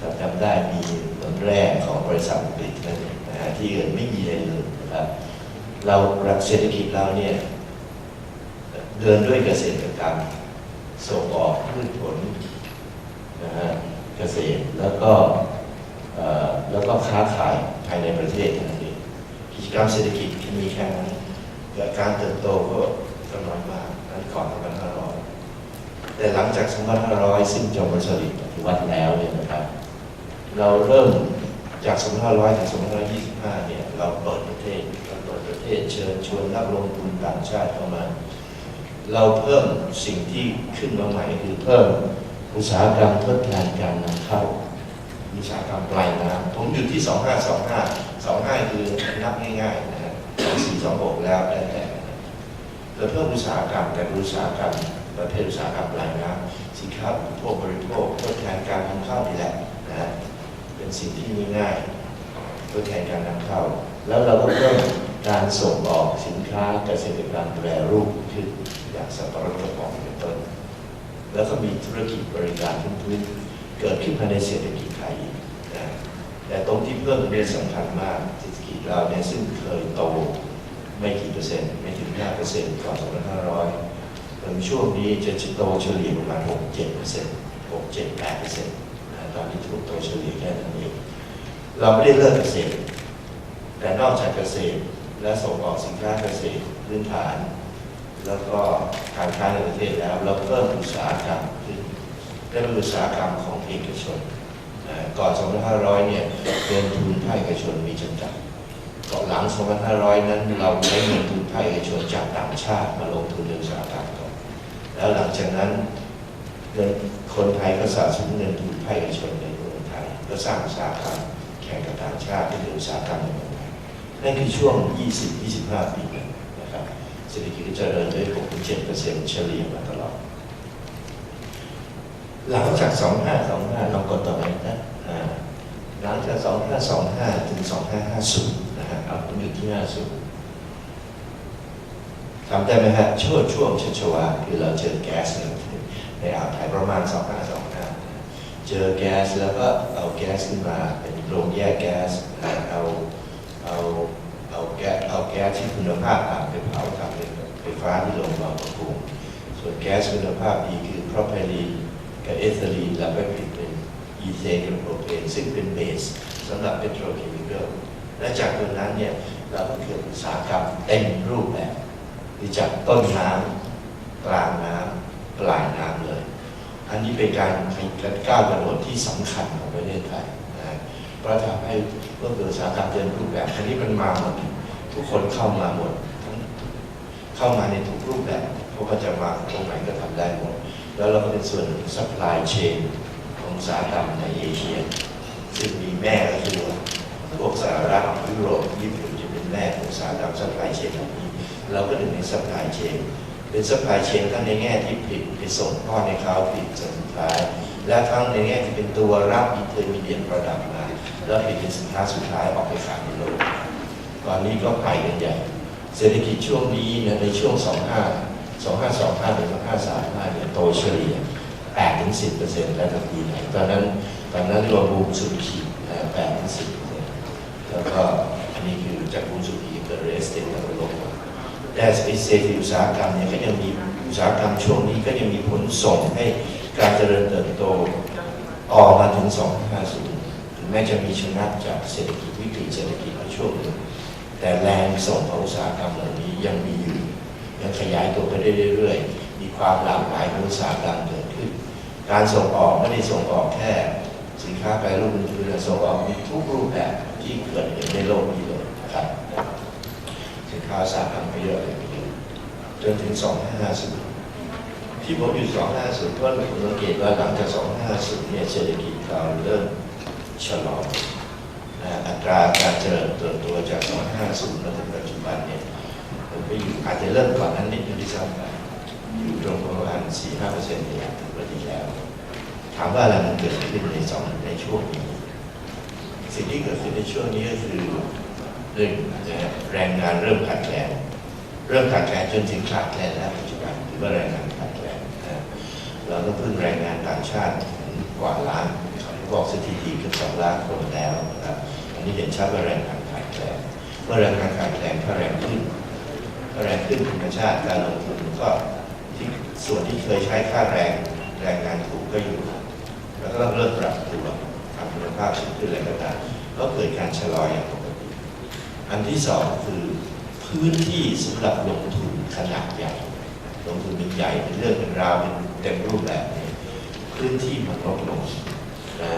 ถ้าจำได้มีเหมืองแร่ของบริษัทอังกฤษนั่นนะฮะที่อื่นไม่มีอะไรเลยนะครับเราเศรษฐกิจเราเนี่ยเดินด้วยเกษตรกรรมส่งออกพืชผลนะฮะเกษตรแล้วก็แล้วก็ค้าขายภายในประเทศเท่านั้นเองกิจกรรมเศรษฐกิจที่มีแค่นั้นแต่การเติบโตก็กำลังมากนั้นก่อน2500แต่หลังจาก2500 ซึ่งจอมผลสลิดปฏิวัติแล้วเนี่ยนะครับ เราเริ่มจาก 2500 ถึง 2525 เนี่ย เราเปิดประเทศเราเปิดประเทศเชิญชวนนักลงทุนต่างชาติเข้ามา เราเพิ่มสิ่งที่ขึ้นมาใหม่คือเพิ่มอุตสาหกรรมทดแทนการนำเข้าอุตสาหกรรมปลายน้ำผมอยู่ที่ 2525 25 คือนับง่ายๆนะฮะ426 แล้วแต่แต่เราเพิ่มอุตสาหกรรมแต่อุตสาหกรรมประเภทอุตสาหกรรมปลายน้ำสินค้าอุปโภคบริโภคทดแทนการนำเข้านี่แหละนะฮะ เป็นสิ่งที่ง่ายๆทดแทนการนำเข้า แล้วเราก็เพิ่มการส่งออกสินค้าเกษตรกรรมแปรรูปขึ้นอย่างสับปะรดกระป๋องเป็นต้น แล้วก็มีธุรกิจบริการพื้นๆเกิดขึ้นภายในเศรษฐกิจไทยนะแต่ตรงที่เพิ่มเนี่ยสำคัญมากเศรษฐกิจเราเนี่ยซึ่งเคยโตไม่กี่เปอร์เซ็นต์ไม่ถึง5เปอร์เซ็นต์ก่อน2500ถึงช่วงนี้จะโตเฉลี่ยประมาณ 6 7เปอร์เซ็นต์6 7 8เปอร์เซ็นต์ ตอนนี้ถูกโตเฉลี่ยแค่นั้นเองเราไม่ได้เลิกเกษตร แต่นอกจากเกษตรและส่งออกสินค้าเกษตรพื้นฐาน แล้วก็การค้าในประเทศแล้ว เราเพิ่มอุตสาหกรรมขึ้นเป็นอุตสาหกรรมของเอกชนเอ่อก่อน 2500 เนี่ยเงินทุนภาคเอกชนมีจำกัดก่อนหลัง 2500 นั้นเราใช้เงินทุนภาคเอกชนจากต่างชาติมาลงทุนในอุตสาหกรรมก่อนแล้วหลังจากนั้น งินคนไทยก็สะสมเงินทุนภาคเอกชนในเมืองไทยก็สร้างอุตสาหกรรมแข่งกับต่างชาติที่เป็นอุตสาหกรรมในเมืองไทยนั่นคือช่วง 20-25 ปีนะครับเศรษฐกิจก็เจริญด้วย6-7%เฉลี่ยมาตลอด หลังจาก 2525ลองกดต่อไปนะหลังจาก 2525 ถึง 2550 นะฮะเอาผมอยู่ที่ 50ทำได้ไหมฮะช่วงช่วงชัชวาคือเราเจอแก๊สใน ในอ่าวไทยประมาณ 2525 เจอแก๊สแล้วก็เอาแก๊สขึ้นมาเป็นโรงแยกแก๊สเอาเอาเอาแก๊สเอาแก๊สที่คุณภาพต่ำไปเผาทำเป็นไฟฟ้าที่โรงบางประกงส่วนแก๊สคุณภาพดีคือพรไพลีนกับเอทิลีนแล้วก็ผลิตเป็นอีเทนกับโปรเพนซึ่งเป็นเบสสำหรับเปโตรเคมีคอลและจากตรงนั้นเนี่ยเราก็เกิดอุตสาหกรรมเต็มรูปแบบคือจากต้นน้ำกลางน้ำปลายน้ำเล อันนี้เป็นการก้าวกระโดดที่สำคัญของประเทศไทยนะเพราะทำให้เมื่อเกิดสาหกรรมเต็มรูปแบบอันนี้มันมาหมดทุกคนเข้ามาหมดทั้งเข้ามาในทุกรูปแบบเพราะว่าจะมาตรงไหนก็ทำได้หมด แล้วเราก็เป็นส่วนซัพพลายเชนของสาหกรรมในเอเชีย ซึ่งมีแม่ก็คือพวกสหรัฐยุโรปญี่ปุ่นจะเป็นแม่ของสาหกรรมซัพพลายเชนเหล่านี้เราก็หนึ่งในซัพพลายเชน เป็นซัพพลายเชนทั้งในแง่ที่ผลิตไปส่งพ่อในเขาผลิตจนสุดท้ายและทั้งในแง่ที่เป็นตัวรับอินเตอร์มีเดียประดับมาแล้วผลิตเป็นสินค้าสุดท้ายออกไปขายในโลกตอนนี้ก็ไปกันใหญ่เศรษฐกิจช่วงนี้เนี่ยในช่วง 25 2525ถึง2535เนี่ยโตเฉลี่ย8ถึง10เปอร์เซ็นต์และทันทีไหนตอนนั้นตอนนั้นเรียกว่าบูมสุดขีด8ถึง10เปอร์เซ็นต์แล้วก็อันนี้คือจากบูมสุดขีดเกิดเรสเต็นแล้วก็ลง แต่ไอเศรษฐกิจอุตสาหกรรมเนี่ยก็ยังมีอุตสาหกรรมช่วงนี้ก็ยังมีผลส่งให้การเจริญเติบโตต่อมาถึง 250 ถึงแม้จะมีชนะจากเศรษฐกิจวิกฤตเศรษฐกิจในช่วงหนึ่งแต่แรงส่งของอุตสาหกรรมเหล่านี้ยังมีอยู่ยังขยายตัวไปได้เรื่อยๆ มีความหลากหลายของอุตสาหกรรมเกิดขึ้น การส่งออกไม่ได้ส่งออกแค่สินค้าแปรรูปอื่นๆส่งออกมีทุกรูปแบบที่เกิดเห็นในโลกนี้เลยนะครับ ค้าสาหกรรมไปเยอะเลยทีเดียวจนถึง 2550 ที่ผมอยู่ 250เพราะผมสังเกตว่าหลังจาก250 เนี่ยเศรษฐกิจเราเริ่มชะลอนะอัตราการเจริญเติบโตจาก 250มาถึงปัจจุบันเนี่ยผมไปอยู่อาจจะเริ่มก่อนนั้นนิดนึงที่ซ้ำไปอยู่ตรงประมาณ 4-5%เปอร์เซ็นต์เนี่ยถึงปีที่แล้ว ถามว่าอะไรมันเกิดขึ้นในสองในช่วงนี้ สิ่งที่เกิดขึ้นในช่วงนี้ก็คือ เรื่องนแรงงานเริ่มขาดแคลนเริ่มขาดแคลนจนถึงขาดแคลนแล้วปัจจุบันถือว่าแรงงานขาดแคลนนะเราต้องพึ่งแรงงานต่างชาติกว่าล้านเขาบอกสถิติเกือบสองล้านคนแล้วนะครับอันนี้เห็นชัดว่าแรงงานขาดแคลนเมื่อแรงงานขาดแคลนถ้าแรงขึ้นถ้าแรงขึ้นธรรมชาติการลงทุนก็ที่ส่วนที่เคยใช้ค่าแรงแรงงานถูกก็อยู่ แล้วก็ต้องเริ่มปรับตัวทำคุณภาพสูงขึ้นอะไรก็ตามก็เกิดการชะลออย่างต อันที่สองคือพื้นที่สำหรับลงทุนขนาดใหญ่ ลงทุนเป็นใหญ่เป็นเรื่องเป็นราวเป็นเต็มรูปแบบเนี่ยพื้นที่มันลดลงนะ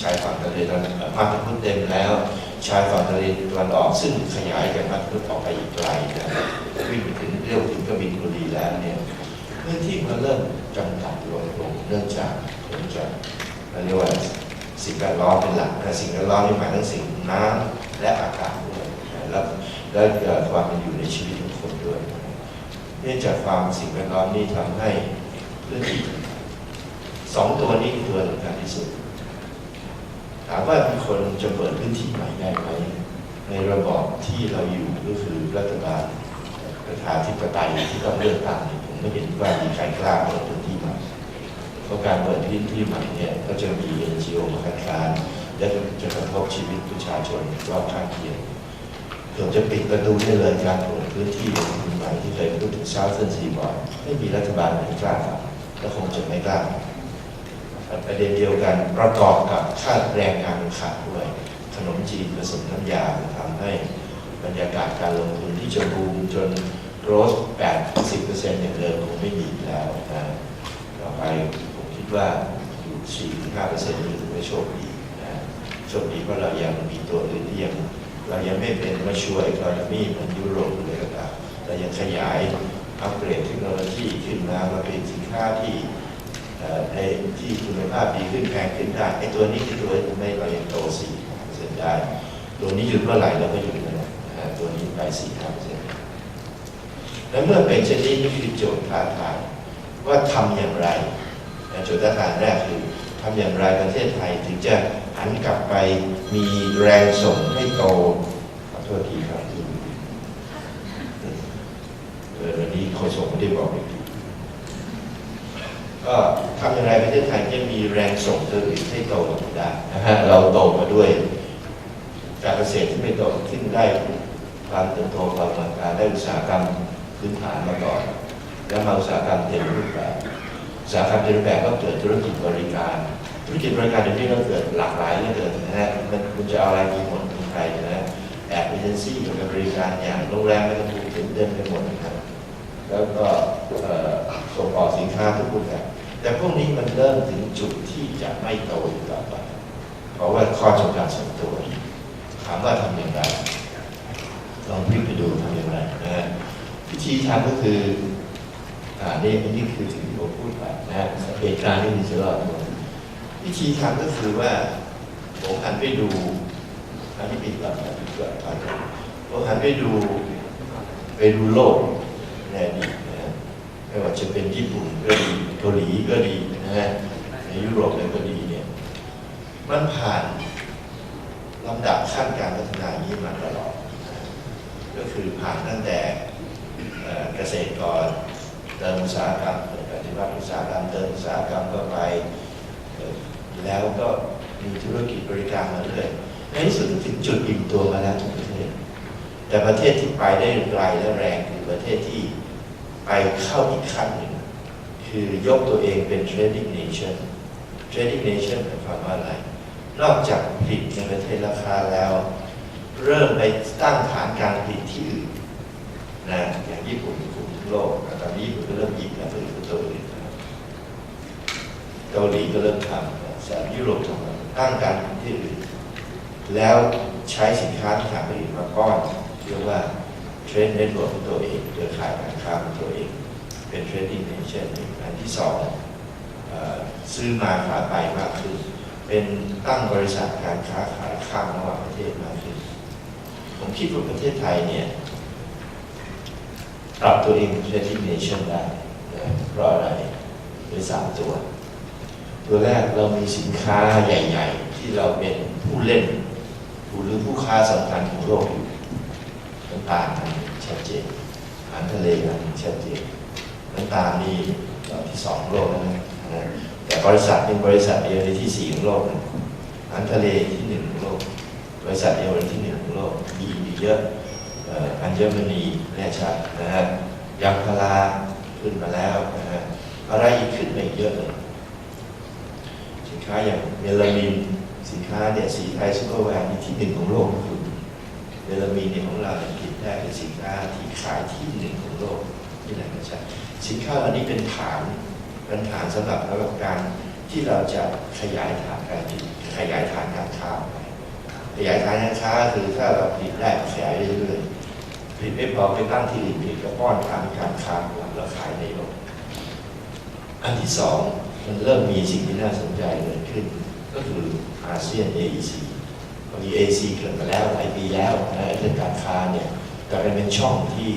ชายฝั่งทะเลตะวันเอ่อมาตะพุทธเต็มแล้วชายฝั่งทะเลตะวันออกซึ่งขยายจากมาตะพุทธออกไปอีกไกลนะวิ่งไปถึงเรียวถึงกบินบุรีแล้วเนี่ยพื้นที่มันเริ่มจำกัดลงลงเนื่องจากผลจากเราเรียกว่า สิ่งแวดล้อมเป็นหลักแต่สิ่งแวดล้อมนี่หมายถึงสิ่งน้ำและอากาศด้วยแล้วและความเป็นอยู่ในชีวิตของคนด้วยเนื่องจากความสิ่งแวดล้อมนี้ทำให้พื้นที่สองตัวนี้คือตัวสำคัญที่สุด ถามว่ามีคนจะเปิดพื้นที่ใหม่ได้ไหมในระบอบที่เราอยู่ก็คือรัฐบาลประชาธิปไตยที่ต้องเลือกตั้งผมไม่เห็นว่ามีใครกล้าเปิดพื้น เพราะการเปิดพื้นที่ใหม่เนี่ยก็จะมี NGO มาคัดค้านและจะกระทบชีวิตประชาชนรอบข้างเคียงเกือบจะปิดประตูได้เลยการเปิดพื้นที่ลงทุนใหม่ที่เคยพูดถึงเช้าเส้นสีบอร์ดไม่มีรัฐบาลไหนกล้าทำและคงจะไม่กล้าประเด็นเดียวกันประกอบกับค่าแรงงานขาดด้วยขนมจีนผสมน้ำยาทำให้บรรยากาศการลงทุนที่จะบูมจนโรส8-10%อย่างเดิมคงไม่มีแล้วนะต่อไป ผมคิดว่าอยู่ 4-5%นี่ถือว่าโชคดีนะโชคดีเพราะเรายังมีตัวอื่นที่ยังเรายังไม่เป็นมาช่วยกรณีเหมือนยุโรปเลยก็ตามเรายังขยายอัปเกรดเทคโนโลยีขึ้นมามาเป็นสินค้าที่ในที่คุณภาพดีขึ้นแพงขึ้นได้ไอ้ตัวนี้คือตัวไม่เรายังโตสี่เปอร์เซ็นต์ได้ ตัวนี้หยุดเมื่อไหร่เราก็หยุดเมื่อนั้นนะฮะตัวนี้ไปสี่ห้าเปอร์เซ็นต์และเมื่อเป็นเช่นนี้นี่คือโจทย์ท้าทายว่าทำอย่างไร จทย์ท้าทายแรกคือทำอย่างไรประเทศไทยถึงจะหันกลับไปมีแรงส่งให้โตขอโทษทีครับเออวันนี้โฆษกไม่ได้บอกอีกทีก็ทำอย่างไรประเทศไทยจะมีแรงส่งตัวอื่นให้โตได้นะฮะเราโตมาด้วยการเกษตรที่ไม่โตขึ้นได้ความเติบโตความต้องการได้อุตสาหกรรมพื้นฐานมาก่อน แล้วมาอุตสาหกรรมเต็มรูปแบบ อุตสาหกรรมเต็มรูปแบบก็เกิดธุรกิจบริการ ธุรกิจบริการเดี๋ยวนี้ก็เกิดหลากหลายเหลือเกินนะฮะมันคุณจะเอาอะไรมีหมดมีใครนะฮะแอดเอเจนซี่เกี่ยวกับบริการอย่างโรงแรมไม่ต้องพูดถึงเดินไปหมดนะครับแล้วก็เอ่อส่งออกสินค้าทุกรูปแบบแต่พวกนี้มันเริ่มถึงจุดที่จะไม่โตอีกต่อไป เพราะว่าข้อจำกัดส่วนตัวถามว่าทำอย่างไรลองพลิกไปดูทำอย่างไรนะฮะวิธีทำก็คือ อ่านี่นี่คือสิ่งที่ผมพูดไปนะฮะเหตุการณ์ที่มีเชื้อรอดตัววิธีทำก็คือว่าผมหันไปดูอันนี้ปิดก่อนนะปิดก่อนก่อนผมหันไปดูไปดูโลกในอดีตนะฮะไม่ว่าจะเป็นญี่ปุ่นก็ดีเกาหลีก็ดีนะฮะในยุโรปเลยก็ดีเนี่ยมันผ่านลำดับขั้นการพัฒนาอย่างนี้มาตลอด ก็คือผ่านตั้งแต่เกษตรกร เติมอุตสาหกรรมเปิดปฏิวัติอุตสาหกรรมเติมอุตสาหกรรมก็ไปแล้วก็มีธุรกิจบริการมาเรื่อยในที่สุดถึงจุดอิ่มตัวมาแล้วทุกประเทศ แต่ประเทศที่ไปได้ไกลและแรงคือประเทศที่ไปเข้าอีกขั้นหนึ่ง คือยกตัวเองเป็น trading nation trading nation หมายความว่าอะไร นอกจากผลิตในประเทศราคาแล้ว เริ่มไปตั้งฐานการผลิตที่อื่นนะอย่างญี่ปุ่นคุมโลกนะตอนนี้ญี่ปุ่นก็เริ่มหยิบแล้วผลิตตัวอื่นนะเกาหลีก็เริ่มทำนะแสบยุโรปทำตั้งการที่อื่นแล้วใช้สินค้าที่ทางผลิตมาก้อนเรียกว่าเทรดเน็ตเวิร์กของตัวเองเครือข่ายการค้าของตัวเอง เป็นเทรดดิ้งเนชั่นอันที่สองซื้อมาขายไปมากขึ้น เป็นตั้งบริษัทการค้าขายข้ามระหว่างประเทศมากขึ้น ผมคิดว่าประเทศไทยเนี่ยปรับตัวเองเป็น trading nation ได้เพราะอะไรโดยสามตัว ตัวแรกเรามีสินค้าใหญ่ ๆ ที่เราเป็นผู้เล่นผู้หรือผู้ค้าสำคัญของโลกอยู่น้ำตาลอันนี้ชัดเจนอาหารทะเลอันนี้ชัดเจนน้ำตาลนี่เราที่สองโลกนะนะแต่บริษัทเป็นบริษัทเดียวในที่สี่ของโลกนะอาหารทะเลที่หนึ่งของโลก บริษัทเดียวในที่หนึ่งของโลกมีอีเยอะเอ่ออัญมณีแน่ชัดนะฮะยางพาราขึ้นมาแล้วนะฮะอะไรอีกขึ้นมาอีกเยอะเลย ค้าอย่างเมลามิน สินค้าเนี่ยสีไทยซูเปอร์แวร์นี่ที่หนึ่งของโลกนะคุณเมลามินเนี่ยของเราเนี่ยผิดได้เป็นสินค้าที่ขายที่หนึ่งของโลกที่ไหนก็ใช่สินค้าอันนี้เป็นฐานเป็นฐานสำหรับรับการที่เราจะขยายฐานการผลิตขยายฐานการค้าขยายฐานการค้าคือถ้าเราผลิตได้ขยายเรื่อยๆผลิตไม่พอไปตั้งที่ผลิตก็ป้อนฐานการค้าของเราขายในโลกอันที่สอง มันเริ่มมีสิ่งที่น่าสนใจเกิดขึ้น ก็คืออาเซียน AEC มี AEC เกิดมาแล้วหลายปีแล้วนะเรื่องการค้าเนี่ยกลายเป็นช่องที่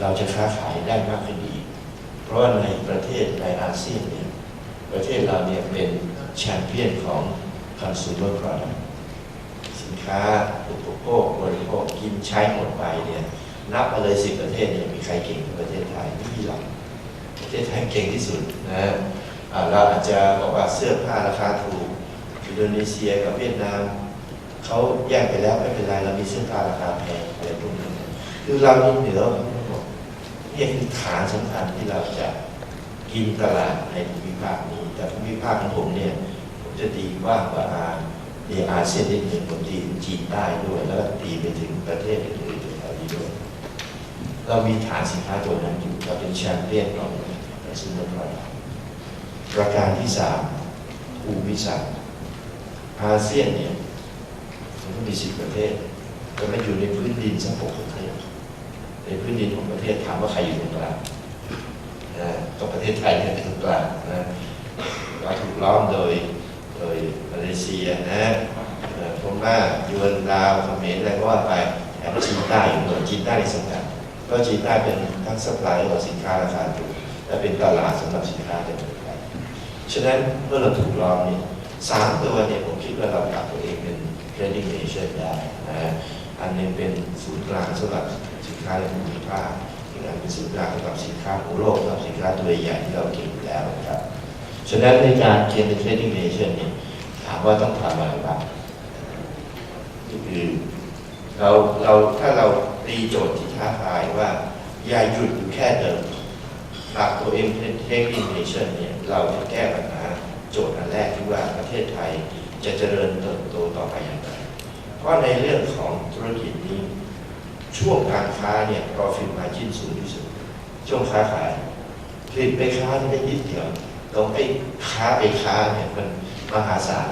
เราจะค้าขายได้มากขึ้นอีก เพราะว่าในประเทศในอาเซียนเนี่ยประเทศเราเนี่ยเป็นแชมเปี้ยนของ consumer product สินค้าอุปโภคบริโภคกินใช้หมดไปเนี่ยนับมาเลยสิบประเทศเนี่ยมีใครเก่งกว่าประเทศไทยไม่มีหรอกประเทศไทยเก่งที่สุดนะ เราอาจจะบอกว่าเสื้อผ้าราคาถูกอินโดนีเซียกับเวียดนามเขาแยกไปแล้วไม่เป็นไรเรามีเสื้อผ้าราคาแพงอะไรพวกนี้คือเรานี่เหนือทั้งมดนี่คือฐานสำคัญที่เราจะกินตลาดในภูมิภาคนี้ แต่ภูมิภาคของผมเนี่ยผมจะตีกว่ากว่าอาในอาเซียนนิดหนึ่งผมตีถึงจีนใต้ด้วย แล้วก็ตีไปถึงประเทศอื่นๆแถวนี้ด้วย เรามีฐานสินค้าตัวนั้นอยู่เราเป็นแชมเปี้ยนของ consumer product ประการที่สามภูมิศาสตร์อาเซียนเนี่ยมันก็มีสิบประเทศแต่มันอยู่ในพื้นดินสักหกประเทศในพื้นดินของประเทศถามว่าใครอยู่ตรงกลางนะก็ประเทศไทยเนี่ยเป็นตรงกลางนะเราถูกล้อมโดยโดยมาเลเซียนะพม่ายวนลาวเขมรอะไรก็ว่าไปแถมจีนใต้อยู่หน่วยจีนใต้สำคัญก็จีนใต้เป็นทั้งซัพพลายของสินค้าราคาถูกและเป็นตลาดสำหรับสินค้าเทศไทย ฉะนั้นเมื่อเราถูกล้อมเนี่ยสามตัวเนี่ยผมคิดว่าเรากลับตัวเองเป็น trading nation ได้นะฮะอันนึงเป็นศูนย์กลางสำหรับสินค้าในภูมิภาคอีกอันเป็นศูนย์กลางสำหรับสินค้าของโลกสำหรับสินค้าตัวใหญ่ที่เราเก่งอยู่แล้วนะครับ ฉะนั้นในการเกียนเป็น trading nation เนี่ยถามว่าต้องทำอะไรบ้างคือเราเราถ้าเราตีโจทย์ที่ท้าทายว่า อย่าหยุดอยู่แค่เดิม หากตัวเองเป็น trading nation เนี่ยเราจะแก้ปัญหาโจทย์อันแรกที่ว่าประเทศไทยจะเจริญเติบโตต่อไปอย่างไร เพราะในเรื่องของธุรกิจนี้ ช่วงการค้าเนี่ย profit margin สูงที่สุด ช่วงค้าขายผลิตไปค้านี่ได้นิดเดียวตรงไอ้ค้าไปค้าเนี่ยมันมหาศาล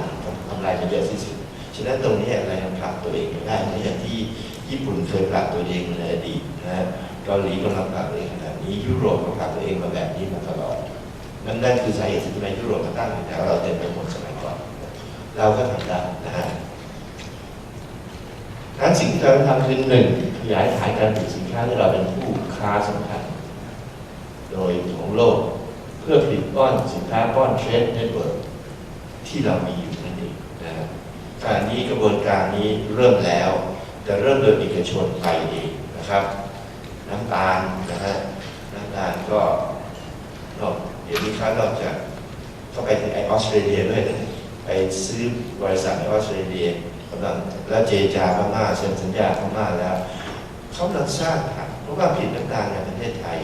ทำลายมันเยอะที่สุด ฉะนั้นตรงนี้อะไรมันผลักตัวเองไม่ได้เหมือนอย่างที่ญี่ปุ่นเคยผลักตัวเองในอดีตนะฮะเกาหลีกำลังผลักตัวเองนา ดนี้ยุโรปก็ผลักตัวเองมาแบบนี้มาตลอดนั่นนั่นคือสาเหตุที่ทำไมยุโรปมาตั้งอยู่แถวเราเต็มไปหมดสมัยก่อน เราก็ทำได้นะฮะนั้นสิ่งที่เราทำคือหนึ่งขยายขายการผลิตสินค้าที่เราเป็นผู้ค้าสำคัญ โดยของโลกเพื่อผลิตป้อนสินค้าป้อนเทรดเน็ตเวิร์กที่เรามีอยู่นั่นเองนะครับการนี้กระบวนการนี้เริ่มแล้ว แต่เริ่มโดยเอกชนไปเองนะครับ น้ำตาลนะฮะำตาลก็นอกเดี๋ยวนี้ครับนอกจากเข้าไปถึงไอออสเตรเลียด้วยนะไปซื้อบริษัทในออสเตรเลียกำลังแล้วเจจาพม่าเซ็นสัญญาพม่าแล้วเขากำลังสร้างฐานเพราะว่าผลิตน้ำตาลในประเทศไทย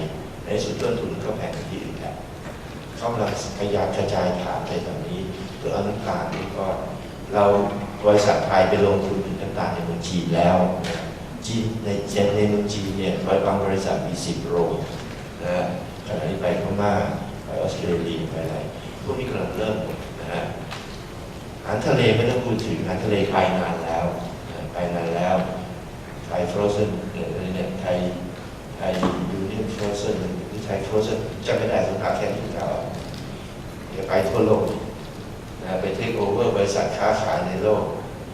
ในสุดต้นทุนก็แพงที่อื่นแล้วเขากำลังพยายามกระจายฐานในตอนนี้เพื่อเอาน้ำตาลนี่ก็เราบริษัทไทยไปลงทุนผลิตน้ำตาลในเมืองจีนแล้วจีนในเจนในเมืองจีนเนี่ยบางบริษัทมีสิบโรง นะฮะขณะนี้ไปพม่าไปออสเตรเลียไปอะไรพวกนี้กำลังเริ่มหมดนะฮะอาหารทะเลไม่ต้องพูดถึงอาหารทะเลไปนานแล้วไปนานแล้วไทยฟรอเซนเนี่ยไทยไทยยูนิฟโฟรเซนหรือไทยฟรอเซนจะไม่ได้สงครามแค่ที่เราเดี๋ยวไปทั่วโลกนะไปเทคโอเวอร์บริษัทค้าขายในโลก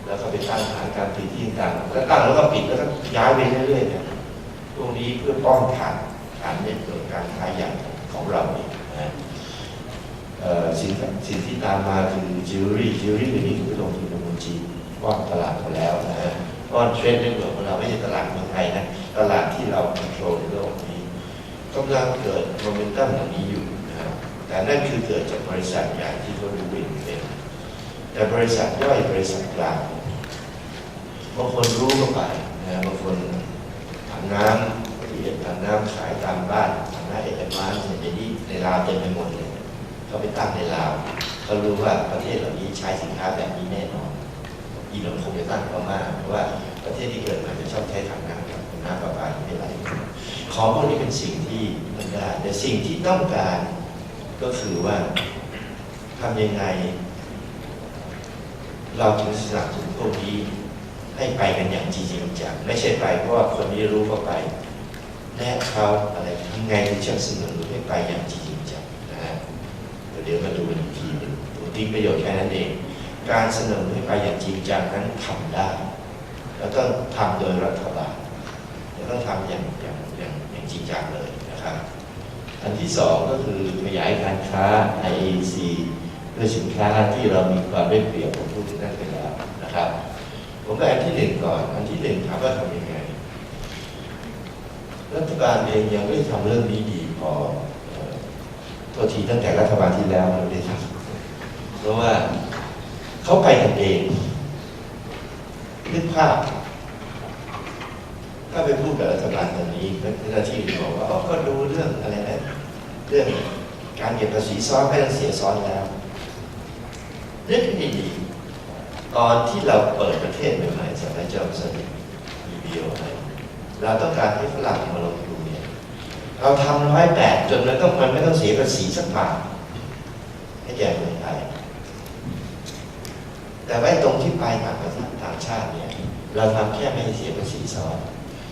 แล้วก็ไปตั้งฐานการผลิตที่ต่างๆแล้วตั้งแล้วก็ปิดแล้วก็ย้ายไปเรื่อยๆเนี่ยพวกนี้เพื่อป้องฐานฐานเน็ตเวิร์ การค้าใหญ่ของเราเองนะสิ่งสิ่งที่ตามมาคือจิวเวลรี่จิวเวลรี่นี้คือลงทุนในเมืองจีนว่างตลาดมาแล้วนะฮะเพราะเทรนด์เน็ตเวิร์กของเราไม่ใช่ตลาดเมืองไทยนะตลาดที่เราควบคุมในโลกนี้กำลังเกิดโมเมนตัมเหล่านี้อยู่นะครับแต่นั่นคือเกิดจากบริษัทใหญ่ที่เขารู้วิ่งเป็นแต่บริษัทย่อยบริษัทกลางบางคนรู้ก็ไปนะบางคนถังน้ำที่ถังน้ำขายตามบ้าน ถังน้ำเอกมัยในนี้ในลาวเต็มไปหมดเลยเขาไปตั้งในลาวเขารู้ว่าประเทศเหล่านี้ใช้สินค้าแบบนี้แน่นอนอีหลงคงจะตั้งเขามากเพราะว่าประเทศที่เกิดมาจะชอบใช้ถังน้ำกับน้ำประปาไม่ไหลของพวกนี้เป็นสิ่งที่มันได้แต่สิ่งที่ต้องการก็คือว่าทำยังไง เราถึงสนับสนุนพวกนี้ให้ไปกันอย่างจริงจังไม่ใช่ไปเพราะว่าคนนี้รู้ก็ไป แนะเขาอะไรทำไงถึงจะสนับสนุนให้ไปอย่างจริงจังนะฮะเดี๋ยวมาดูกันอีกทีหนึงตัวทิ้งประโยชน์แค่นั้นเอง การเสนอให้ไปอย่างจริงจังนั้นทำได้ แล้วต้องทำโดยรัฐบาลแล้วต้องทำอย่างอย่างอย่างอย่างจริงจังเลยนะครับอันที่สองก็คือขยายการค้า IAC ด้วยสินค้าที่เรามีความได้เปรียบผมพูดถึงนั่นไปแล้วนะครับผมไปอันที่หนึ่งก่อน อันที่หนึ่งถามว่าทำยังไง รัฐบาลเองยังไม่ได้ทำเรื่องนี้ดีพอเอ่อโทษทีตั้งแต่รัฐบาลที่แล้วเราไม่ได้ทำเพราะว่าเขาไปกันเองนึกภาพ ถ้าไปพูดกับรัฐบาลตอนนี้เจ้าหน้าที่บอกว่าก็ดูเรื่องอะไรนะเรื่องการเก็บภาษีซ้อนไม่ต้องเสียซ้อนแล้วนึกดีตอนที่เราเปิดประเทศใหม่ๆสมัยจอมสันมีบีโอไเราต้องการให้ฝรั่งมาลงทุนเนี่ยเราทำร้อยแปดจนมันต้องมันไม่ต้องเสียภาษีสักบาทให้แก่เมืองไทยแต่ว่าไอ้ตรงที่ไปต่างประเทศต่างชาติเนี่ย เราทำแค่ไม่ให้เสียภาษีซ้อน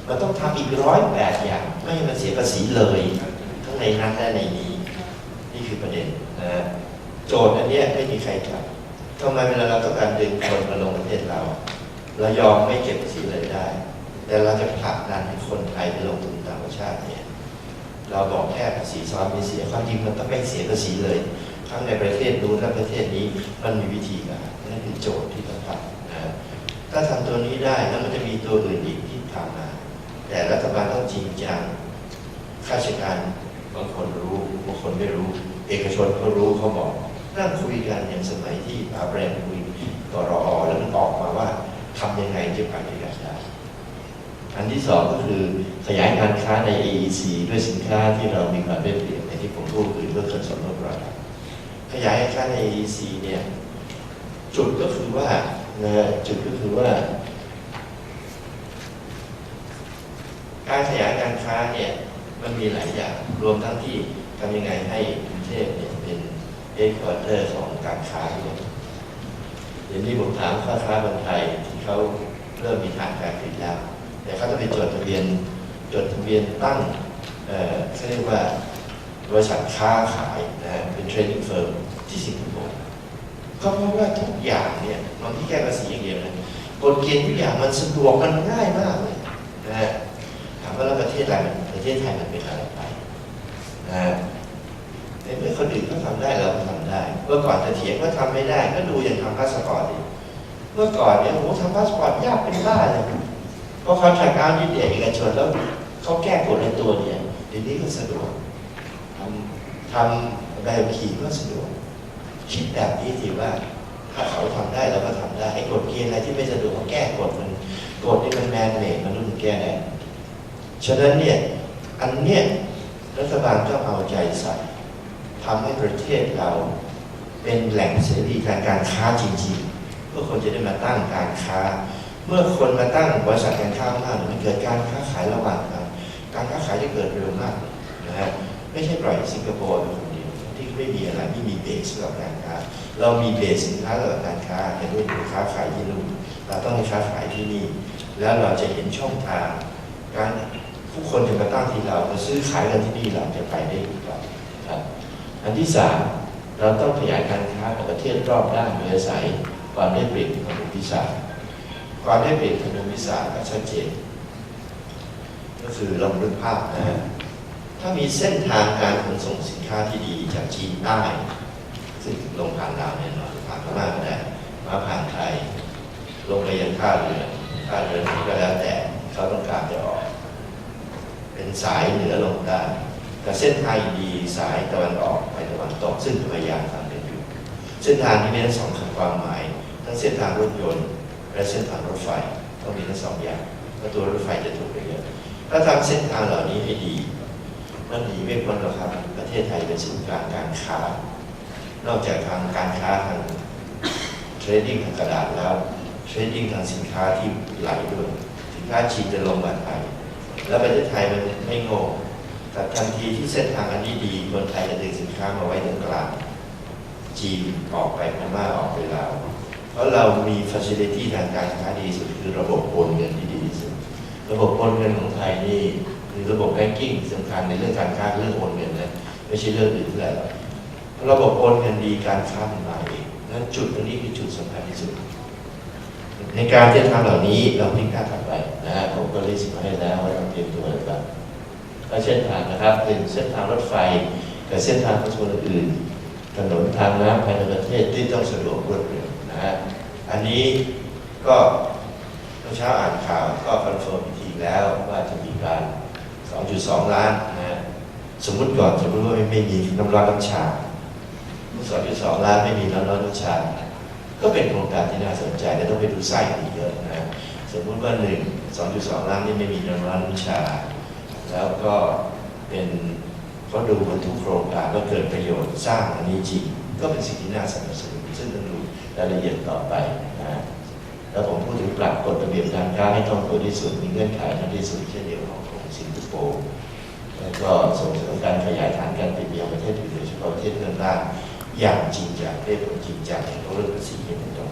มันต้องทำอีกร้อยแปดอย่างไม่ให้มันเสียภาษีเลยทั้งในนั้นและในนี้ นี่คือประเด็นนะฮะโจทย์อันนี้ไม่มีใครทำทำไมเวลาเราต้องการดึงคนมาลงประเทศเราเรายอมไม่เก็บภาษีเลยได้ แต่เราจะผลักดันให้คนไทยไปลงทุนต่างประเทศเนี่ยเราบอกแค่ภาษีซ้อนไม่เสียความจริงมันต้องไม่เสียภาษีเลยทั้งในประเทศนู้นและประเทศนี้มันมีวิธีการนั่นคือโจทย์ที่ต้องทำนะถ้าทำตัวนี้ได้แล้วมันจะมีตัวอื่นอีกที่ทำมา แต่รัฐบาลต้องจริงจังข้าราชการบางคนรู้บางคนไม่รู้ เอกชนเขารู้เขาบอกนั่งคุยกันอย่างสมัยที่ปาแบรนด์คุยกรอแล้วมันออกมาว่าทำยังไงจะไปด้วยกันได้ อันที่สองก็คือขยายการค้าใน AEC ด้วยสินค้าที่เรามีความได้เปรียบในที่ผมพูดคือเรื่องขนส่งรถราขยายการค้าใน AEC เนี่ยจุดก็คือว่านะจุดก็คือว่า การขยายการค้าเนี่ยมันมีหลายอย่างรวมทั้งที่ทำยังไงให้กรุงเทพเนี่ยเป็นเอ็กควอเตอร์ของการค้าด้วยเดี๋ยวนี้ผมถามค้าค้าบางไทยที่เขาเริ่มมีทางการผลิตแล้ว แต่เขาต้องไปจดทะเบียนจดทะเบียนตั้งเอ่อเขาเรียกว่าบริษัทค้าขายนะฮะเป็นเทรดดิ้งเฟิร์มที่สิงคโปร์ก็เพราะว่าทุกอย่างเนี่ยมันที่แก้ภาษีอย่างเดียวนะกฎเกณฑ์ทุกอย่างมันสะดวกมันง่ายมากเลยนะฮะถามว่าแล้วประเทศอะไรมันประเทศไทยมันเป็นอะไรไปนะฮะในเมื่อคนอื่นเขาทำได้เราก็ทำได้ เมื่อก่อนจะเถียงว่าทำไม่ได้ ก็ดูอย่างทำพาสปอร์ตดิเมื่อก่อนเนี่ยโอ้โหทำพาสปอร์ตยากเป็นบ้าเลย เพราะเขาทำการยึดเอกชนแล้วเขาแก้กฎในตัวเนี่ยเดี๋ยวนี้ก็สะดวกทำทำใบขับขี่ก็สะดวก คิดแบบนี้สิว่าถ้าเขาทำได้เราก็ทำได้ไอ้กฎเกณฑ์อะไรที่ไม่สะดวกเขาแก้กฎมันกฎที่มันแมนเมดมันต้องแก้ได้ฉะนั้นเนี่ยอันเนี้ยรัฐบาลต้องเอาใจใส่ทำให้ประเทศเราเป็นแหล่งเสรีทางการค้าจริงๆเพื่อคนจะได้มาตั้งการค้า เมื่อคนมาตั้งบริษัทการค้ามากมันเกิดการค้าขายระหว่างกันการค้าขายจะเกิดเร็วมากนะฮะไม่ใช่ปล่อยสิงคโปร์เป็นคนเดียวที่ไม่มีอะไรไม่มีเบสสำหรับการค้า เรามีเบสสินค้าสำหรับการค้าเห็นด้วยค้าขายที่นู่นเราต้องให้ค้าขายที่นี่ แล้วเราจะเห็นช่องทางการผู้คนจะมาตั้งที่เรามาซื้อขายกันที่นี่เราจะไปได้อเปล่าครับอันที่สามเราต้องขยายการค้ากับประเทศรอบด้านโดยอาศัยความได้เปรียบทางภูมิศาสตร์ ความได้เปรียบทางภูมิศาสตร์ก็ชัดเจน ก็คือลองนึกภาพนะฮะถ้ามีเส้นทางการขนส่งสินค้าที่ดีจากจีนใต้ ซึ่งลงผ่านลาวแน่นอนผ่านพม่าก็ได้มาผ่านไทยลงไปยังท่าเรือท่าเรือนก็แล้วแต่เขาต้องการจะออก เป็นสายเหนือลงใต้แต่เส้นทางดีสายตะวันออกไปตะวันตกซึ่งพยายามทำกันอยู่เส้นทางนี้มีทั้งสองความหมาย ทั้งเส้นทางรถยนต์ และเส้นทางรถไฟต้องมีทั้งสองอย่างเพราตัวรถไฟจะถูกไปเยอะถ้าทำเส้นทางเหล่านี้ให้ดีมันหนีไม่พ้นหรอกครับประเทศไทยเป็นศูนย์กลางการค้านอกจากทางการค้าทางเทรดดิ้งทางกระดาษแล้วเทรดดิ้งทางสินค้าที่ไหลด้วยสินค้าฉีดจะลงมาไทยแล้วประเทศไทยมันไม่โง่แต่ทันทีที่เส้นทางอันนี้ดีคนไทยจะดึงสินค้ามาไว้ตรงกลางจีนออกไปพม่าออกไปลาว เพราะเรามีฟัซิลิตี้ทางการค้าดีสุดคือระบบโอนเงินที่ดีที่สุด ระบบโอนเงินของไทยนี่คือระบบแบงกิ้งสำคัญในเรื่องการค้าเรื่องโอนเงินนะไม่ใช่เรื่องอื่นเลยหรอกระบบโอนเงินดีการค้ามันมาเองนั้นจุดตรงนี้คือจุดสำคัญที่สุด ในการที่จะทำเหล่านี้เราพลิกหน้าถัดไปนะฮะผมก็ลิสต์มาให้แล้วว่าต้องเตรียมตัวอะไรบ้างและเส้นทางนะครับเป็นเส้นทางรถไฟกับเส้นทางขนส่งอื่นถนนทางน้ำภายในประเทศที่ต้องสะดวกรวดเร็ว นะฮะอันนี้ก็เมื่อเช้าอ่านข่าวก็คอนเฟิร์มอีกทีแล้วว่าจะมีการ 2.2 ล้านนะฮะสมมุติก่อนสมมติว่าไม่มีน้ำร้อนน้ำชา2.2 ล้านไม่มีน้ำร้อนน้ำชา ก็เป็นโครงการที่น่าสนใจแต่ต้องไปดูไส้อีกเยอะนะสมมุติว่าหนึ่ง2.2 ล้านนี่ไม่มีน้ำร้อนน้ำชา แล้วก็เป็นก็ดูบนทุกโครงการก็เกิดประโยชน์สร้างอันนี้จริงก็เป็นสิ่งที่น่าสนับสนุน รายละเอียดต่อไปนะแล้วผมพูดถึงปรับกฎระเบียบการค้าให้ตรงตัวที่สุดมีเงื่อนไขที่สุดเช่นเดียวกับของสิงคโปร์แล้วก็ส่งเสริมการขยายฐานการผลิตไปยังประเทศอื่นโดยเฉพาะประเทศเพื่อนบ้านอย่างจริงจังได้ผลจริงจังอย่างเรื่องภาษีเงินตรง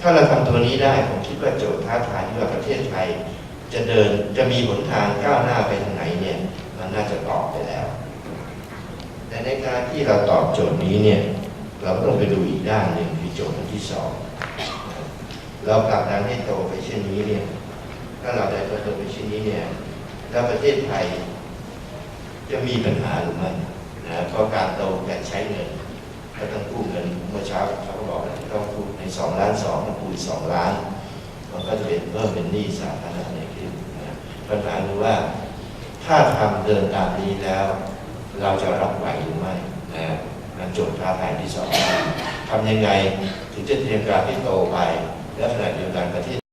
ถ้าเราทำตัวนี้ได้ผมคิดว่าโจทย์ท้าทายที่ว่าประเทศไทยจะเดินจะมีหนทางก้าวหน้าไปทางไหนเนี่ยมันน่าจะตอบไปแล้ว แต่ในการที่เราตอบโจทย์นี้เนี่ยเราก็ต้องไปดูอีกด้านหนึ่ง โจทย์อันที่สองเราผลักดันให้โตไปเช่นนี้เนี่ยถ้าเราได้โตไปเช่นนี้เนี่ยแล้วประเทศไทยจะมีปัญหาหรือไม่นะเพราะการโตการใช้เงินก็ต้องกู้เงินเมื่อเช้าเขาก็บอกว่าต้องกู้ในสองล้านสองต้องกู้สองล้านมันก็จะเป็นเพิ่มเป็นหนี้สาธารณะในขึ้นนะปัญหาคือว่าถ้าทำเดินตามนี้แล้ว เราจะรับไหวหรือไม่นะ นั่นโจทย์ท้าทายที่สองทำยังไงถึงจะเตรียมการให้โตไปและขณะเดียวกันประเทศ